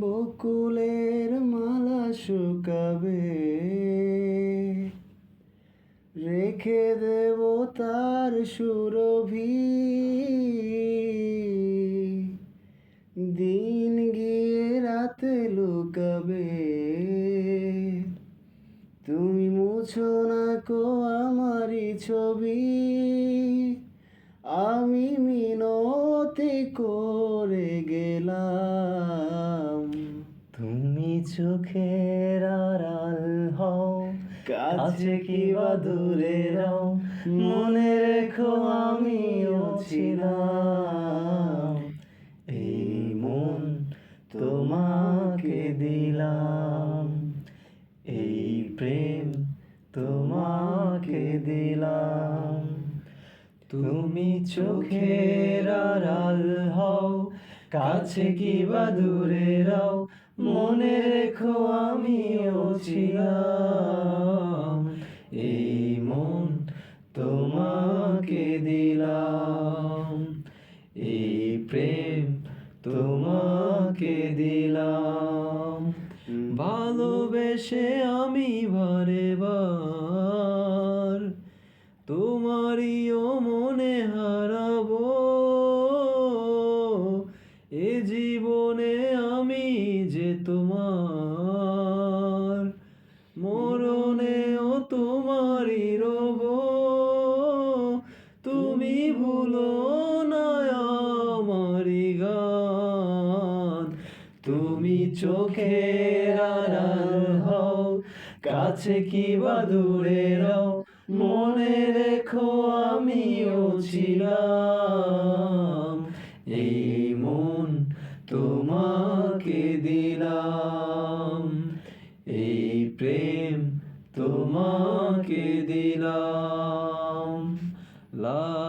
বকুলের মালা শুকাবে। রেখে দেব তার সুরভি। দিন গিয়ে রাতে লুকাবে। তুমি মুছো না কো আমারই ছবি। আমি মিনতি করে গেলাম। তুমি চোখের আড়াল হও কাছে কি বা দূরে রাও। মনে রেখো আমিও ছিলাম। এই মন তোমাকে দিলাম। এই প্রেম তোমাকে দিলাম। তুমি চোখের আড়াল হও কাছে কি বা দূরে রাও মনে রেখো আমিও ছিলাম। এই মন তোমাকে দিলাম এই প্রেম তোমাকে দিলাম। ভালোবেসে আমি বারে বার মরণেও তোমারই রব। তুমি ভুলো না আমারি গান। তুমি চোখের আড়াল হও, কাছে কি বা দূরে রও, মনে রেখো আমিও ছিলাম। এই মন তোমাকে দিলাম। এই প্রেম তোমাকে দিলাম। লা